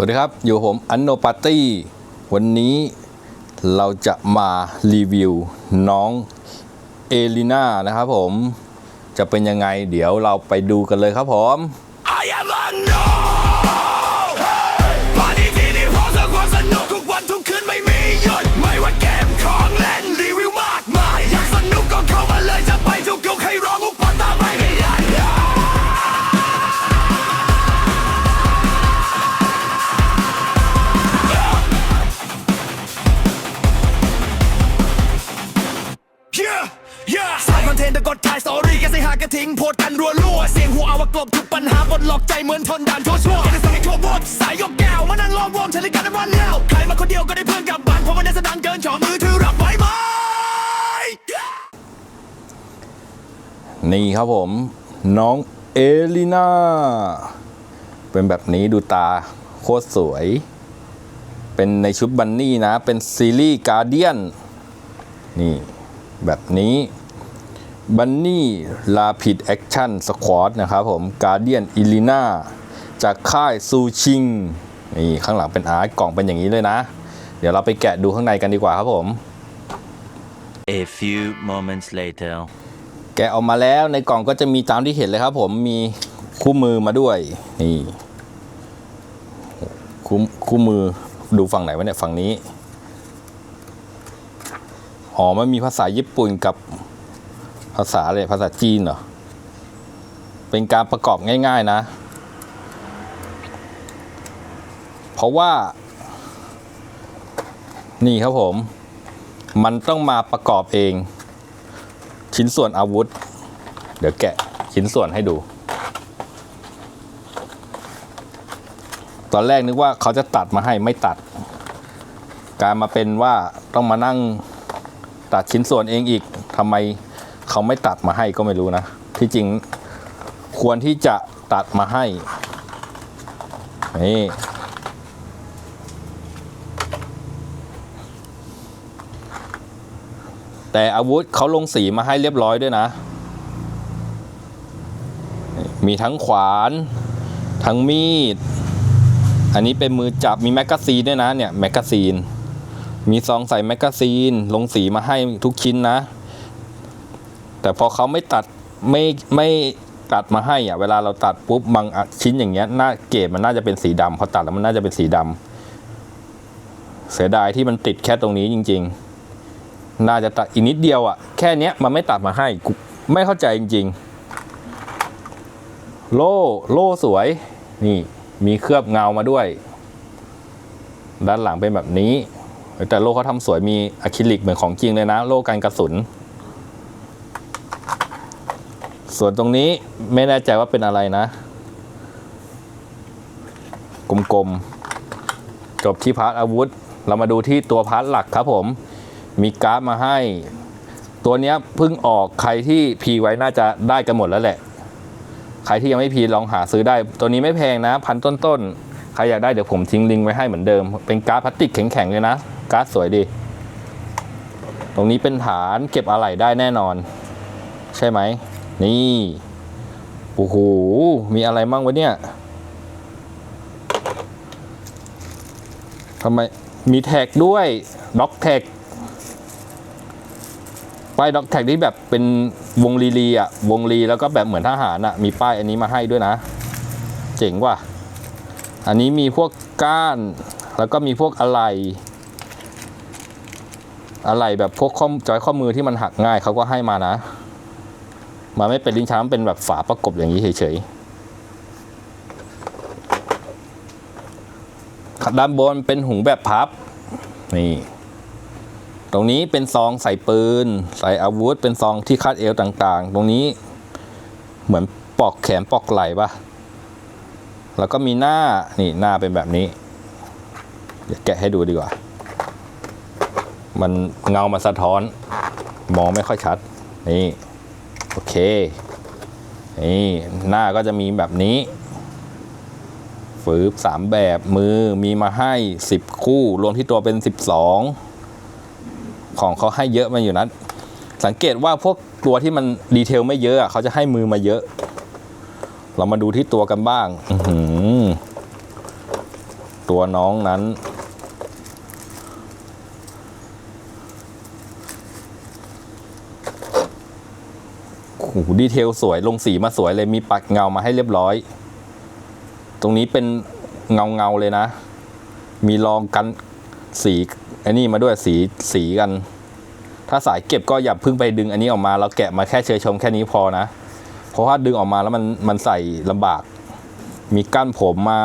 สวัสดีครับ อยู่ผมอันโนปาร์ตี้ วันนี้เราจะมารีวิวน้องเอลิน่านะครับผม จะเป็นยังไงเดี๋ยวเราไปดูกันเลยครับผม กระทิงโพสต์กันรัวรัวเสียงหัวอาวกลบทุกปัญหาบนหลอกใจเหมือนทนด่านทั่วชั่วกันสมัยทั่วบดสายยกแก้วมานั่งล้อมวงฉันเลยกันวันแล้วใครมาคนเดียวก็ได้เพื่อนกลับบ้านเพราะวันนี้สดังเกินจอมือถือรับไว้ไหมนี่ครับผมน้องเอลิน่าเป็นแบบนี้ดูตาโคตรสวย เป็นในชุดบันนี่นะ เป็นซีรีส์การเดียน นี่ แบบนี้ บันนี่ลาพิดแอคชั่นสควอตนะครับผมการเดียนอิลิน่าจากค่ายซูชิงนี่ข้างหลังเป็นอาร์ตกล่องเป็นอย่างนี้เลยนะ เดี๋ยวเราไปแกะดูข้างในกันดีกว่าครับผม A few moments later. แกะออกมาแล้วในกล่องก็จะมีตามที่เห็นเลยครับผมมีคู่มือมาด้วย นี่คู่คู่มือดูฝั่งไหนวะเนี่ยฝั่งนี้ อ๋อมันมีภาษาญี่ปุ่นกับ ภาษาอะไรภาษาจีนเหรอ เป็นการประกอบง่าย ๆนะ เพราะว่า นี่ครับผม มันต้องมาประกอบเอง ชิ้นส่วนอาวุธ เดี๋ยวแกะชิ้นส่วนให้ดู ตอนแรกนึกว่าเขาจะตัดมาให้ไม่ตัด การมาเป็นว่าต้องมานั่งตัดชิ้นส่วนเองอีกทำไม เขาไม่ตัดมาให้ก็ไม่รู้นะ ที่จริงควรที่จะตัดมาให้ นี่ แต่อาวุธเขาลงสีมาให้เรียบร้อยด้วยนะ มีทั้งขวาน ทั้งมีด อันนี้เป็นมือจับมีแมกกาซีนด้วยนะเนี่ยแมกกาซีน มีซองใส่แมกกาซีน ลงสีมาให้ทุกชิ้นนะ แต่พอเขาไม่ตัดไม่ไม่ตัดมาให้อะเวลาเราตัดปุ๊บบางชิ้นอย่างเงี้ยหน้าเกรดมันน่าจะเป็นสีดำพอตัดแล้วมันน่าจะเป็นสีดำเสียดายที่มันติดแค่ตรงนี้จริง ๆ น่าจะตัดอีกนิดเดียวอะแค่เนี้ยมันไม่ตัดมาให้กูไม่เข้าใจจริง ๆ โล่โล่สวย นี่มีเคลือบเงามาด้วย ด้านหลังเป็นแบบนี้ แต่โล่เขาทำสวยมีอะคริลิกเหมือนของจริงเลยนะ โล่กันกระสุน ส่วนตรงนี้ไม่แน่ใจว่าเป็นอะไรนะ กลมๆ จบที่พาร์ทอาวุธ เรามาดูที่ตัวพาร์ทหลักครับผม มีการ์ดมาให้ ตัวนี้เพิ่งออกใครที่พีไว้น่าจะได้กันหมดแล้วแหละ ใครที่ยังไม่พีลองหาซื้อได้ ตัวนี้ไม่แพงนะ พันต้นๆ ใครอยากได้เดี๋ยวผมทิ้งลิงก์ไว้ให้เหมือนเดิม เป็นการ์ดพลาสติกแข็งๆเลยนะ การ์ดสวยดี ตรงนี้เป็นฐานเก็บอะไหล่ได้แน่นอน ใช่ไหม นี่โอ้โหมีอะไรมั่งวะเนี่ยทำไมมีแท็กด้วยด็อกแท็กป้ายด็อกแท็กที่แบบเป็นวงลีลีอะวงลีแล้วก็แบบเหมือนทหารอะมีป้ายอันนี้มาให้ด้วยนะ เจ๋งว่ะ อันนี้มีพวกก้านแล้วก็มีพวกอะไรอะไรแบบพวกข้อจอยข้อมือที่มันหักง่ายเขาก็ให้มานะ มาไม่เป็นลิ้นช้ามันเป็นแบบฝาประกบอย่างนี้เฉยๆด้านบนเป็นหุงแบบพับ นี่ ตรงนี้เป็นซองใส่ปืน ใส่อาวุธ เป็นซองที่คาดเอวต่างๆ ตรงนี้เหมือนปอกแขนปอกไหล่ปะแล้วก็มีหน้า นี่หน้าเป็นแบบนี้ เดี๋ยวแกะให้ดูดีกว่า มันเงามาสะท้อน มองไม่ค่อยชัด นี่ โอเค นี่หน้าก็จะมีแบบนี้ฝืบสามแบบมือมีมาให้สิบคู่ รวมที่ตัวเป็นสิบสองของเขาให้เยอะมาอยู่นะสังเกตว่าพวกตัวที่มันดีเทลไม่เยอะอะเขาจะให้มือมาเยอะ เรามาดูที่ตัวกันบ้าง ตัวน้องนั้น โอ้โหดีเทลสวยลงสีมาสวยเลยมีปักเงามาให้เรียบร้อย ตรงนี้เป็นเงาเงาๆเลยนะ มีรองกันสีอันนี้มาด้วยสีสีกัน ถ้าสายเก็บก็อย่าเพิ่งไปดึงอันนี้ออกมาเราแกะมาแค่เชยชมแค่นี้พอนะ เพราะว่าดึงออกมาแล้วมันมันใส่ลำบาก มีก้านผมมา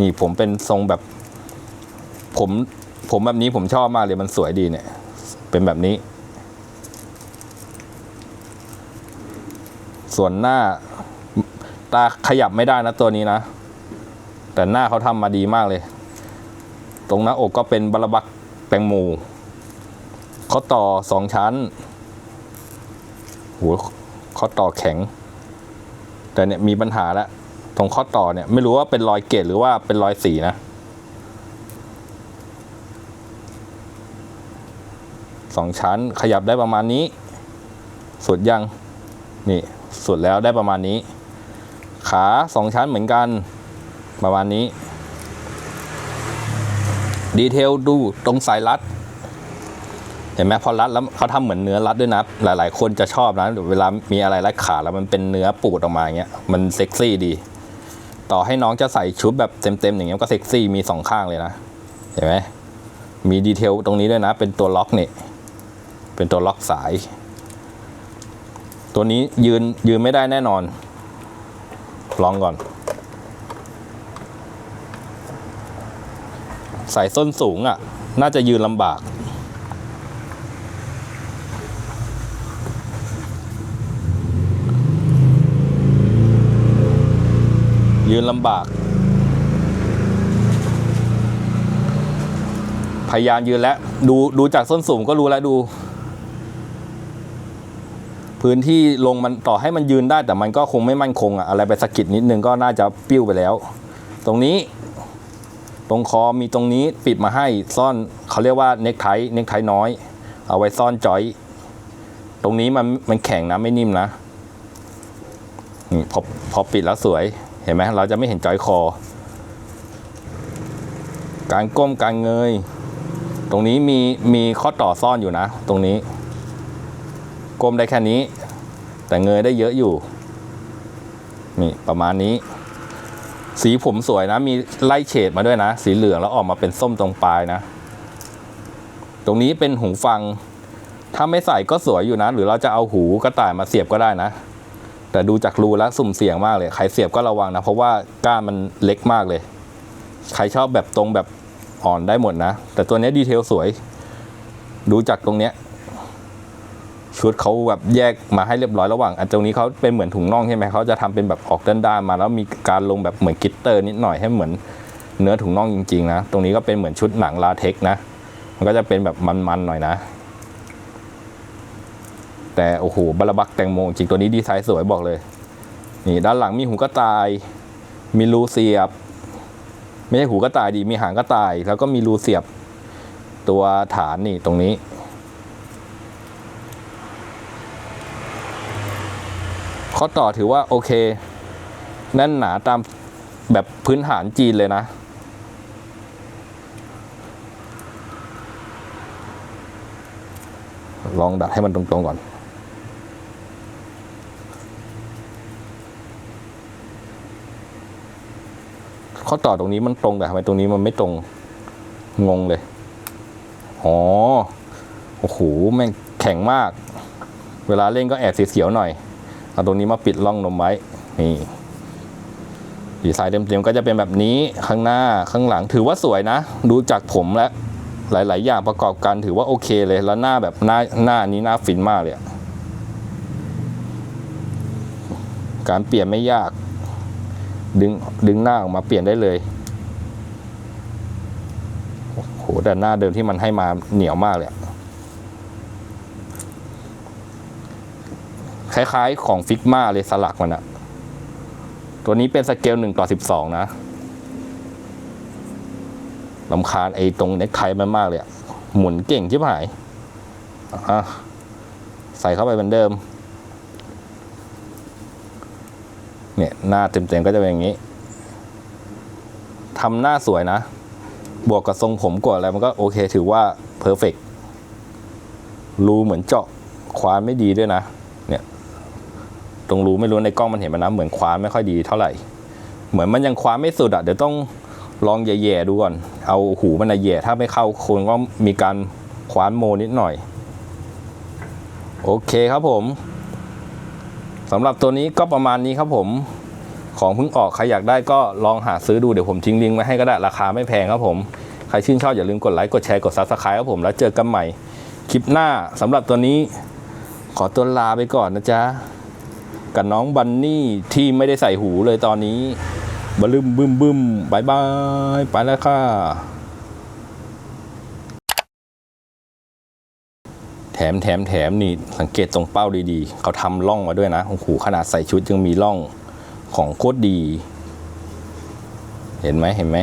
นี่ผมเป็นทรงแบบ ผมผมแบบนี้ผมชอบมากเลยมันสวยดีเนี่ย เป็นแบบนี้ ส่วนหน้า ตาขยับไม่ได้นะตัวนี้นะ แต่หน้าเขาทำมาดีมากเลย ตรงหน้าอกก็เป็นบาลบักแตงโมเขาต่อสองชั้นหัวเขาต่อแข็ง แต่เนี่ยมีปัญหาแล้วตรงข้อต่อเนี่ยไม่รู้ว่าเป็นรอยเกตหรือว่าเป็นรอยสีนะสองชั้นขยับได้ประมาณนี้ สุดยัง นี่ สุดแล้วได้ประมาณนี้ ขาสองชั้นเหมือนกันประมาณนี้ ดีเทลดูตรงสายรัด เห็นไหมพอรัดแล้วเขาทำเหมือนเนื้อรัดด้วยนะ หลาย ๆ คนจะชอบนะเวลามีอะไรรัดขาแล้วมันเป็นเนื้อปูดออกมาอย่างเงี้ยมันเซ็กซี่ดี ต่อให้น้องจะใส่ชุดแบบเต็ม ๆ อย่างเงี้ยก็เซ็กซี่มีสองข้างเลยนะ เห็นไหมมีดีเทลตรงนี้ด้วยนะ เป็นตัวล็อกนี่เป็นตัวล็อกสาย ตัวนี้ยืนยืนไม่ได้แน่นอน ลองก่อน ใส่ส้นสูงอะ น่าจะยืนลำบาก ยืนลำบาก พยายามยืนแล้ว ดูดูจากส้นสูงก็รู้แล้วดู พื้นที่ลงมันต่อให้มันยืนได้ แต่มันก็คงไม่มั่นคงอะอะไรไปสะกิดนิดนึงก็น่าจะปิ้วไปแล้ว ตรงนี้ตรงคอมีตรงนี้ปิดมาให้ซ่อนเขาเรียกว่าเน็กไทเน็กไทน้อย เอาไว้ซ่อนจอย ตรงนี้มันมันแข็งนะไม่นิ่มนะนี่พอพอปิดแล้วสวยเห็นไหมเราจะไม่เห็นจอยคอ การก้มการเงย ตรงนี้มีมีข้อต่อซ่อนอยู่นะ ตรงนี้ ก้มได้แค่นี้ แต่เงยได้เยอะอยู่ นี่ประมาณนี้ สีผมสวยนะ มีไล่เฉดมาด้วยนะ สีเหลืองแล้วออกมาเป็นส้มตรงปลายนะ ตรงนี้เป็นหูฟัง ถ้าไม่ใส่ก็สวยอยู่นะ หรือเราจะเอาหูกระต่ายมาเสียบก็ได้นะ แต่ดูจากรูแล้วสุ่มเสี่ยงมากเลย ใครเสียบก็ระวังนะ เพราะว่าก้านมันเล็กมากเลย ใครชอบแบบตรงแบบอ่อนได้หมดนะ แต่ตัวนี้ดีเทลสวย ดูจากตรงเนี้ย ชุดเขาแบบแยกมาให้เรียบร้อยระหว่างอันตรงนี้เขาเป็นเหมือนถุงน่องใช่ไหมเขาจะทำเป็นแบบออกด้านๆมา แล้วมีการลงแบบเหมือนกิตเตอร์นิดหน่อยให้เหมือนเนื้อถุงน่องจริงๆนะ ตรงนี้ก็เป็นเหมือนชุดหนังลาเท็กนะ มันก็จะเป็นแบบมันๆหน่อยนะ แต่โอ้โหบาราบักแตงโมจริงตัวนี้ดีไซน์สวยบอกเลย นี่ด้านหลังมีหูกระต่าย มีรูเสียบ ไม่ใช่หูกระต่ายดี มีหางกระต่าย แล้วก็มีรูเสียบตัวฐานนี่ตรงนี้ ข้อต่อถือว่าโอเค แน่นหนาตามแบบพื้นฐานจีนเลยนะ ลองดัดให้มันตรงๆก่อนข้อต่อตรงนี้มันตรงแต่ทำไมตรงนี้มันไม่ตรงงงเลย อ๋อ โอ้โห แม่งแข็งมาก เวลาเล่นก็แอบเสียวๆหน่อย เอาตรงนี้มาปิดร่องนมไว้นี่ดีไซน์เต็มๆก็จะเป็นแบบนี้ข้างหน้าข้างหลังถือว่าสวยนะ ดูจากผมและหลาย ๆ อย่างประกอบกันถือว่าโอเคเลยแล้วหน้าแบบหน้าหน้านี้หน้าฟินมากเลยการเปลี่ยนไม่ยาก ดึงดึงหน้าออกมาเปลี่ยนได้เลยโหแต่หน้าเดิมที่มันให้มาเหนียวมากเลยอะ คล้ายๆของฟิกมาเลยสลักมันอะตัวนี้เป็นสเกลหนึ่งต่อสิบสองนะลำคาญไอ้ตรงเน็กไทมันมากเลยอะหมุนเก่งชิบหายอะใส่เข้าไปเหมือนเดิม เนี่ยหน้าเต็มๆก็จะเป็นอย่างนี้ทำหน้าสวยนะ บวกกับทรงผมกว่าอะไรมันก็โอเคถือว่าเพอร์เฟกรูเหมือนเจาะควานไม่ดีด้วยนะ เนี่ย รงรูไม่รู้ในกล้องมันเห็นมันนะเหมือนคว้านไม่ค่อยดีเท่าไหร่ เหมือนมันยังคว้านไม่สุดอะเดี๋ยวต้องลองแย่ๆดูก่อน เอาหูมันนะแย่ถ้าไม่เข้าคนก็มีการคว้านโมนิดหน่อย โอเคครับผมสำหรับตัวนี้ก็ประมาณนี้ครับผม ของเพิ่งออกใครอยากได้ก็ลองหาซื้อดูเดี๋ยวผมทิ้งลิงก์ไว้ให้ก็ได้ราคาไม่แพงครับผม ใครชื่นชอบอย่าลืมกดไลค์กดแชร์กดซับสไครต์ครับผมแล้วเจอกันใหม่คลิปหน้าสำหรับตัวนี้ ขอตัวลาไปก่อนนะจ๊ะ กับน้องบันนี่ที่ไม่ได้ใส่หูเลยตอนนี้บลึมบึมบึมบายบายไปแล้วค่ะ แถมแถมแถมนี่สังเกตตรงเป้าดีๆ เขาทำร่องมาด้วยนะโอ้โหขนาดใส่ชุดยังมีร่องของโคตรดี เห็นไหมเห็นไหม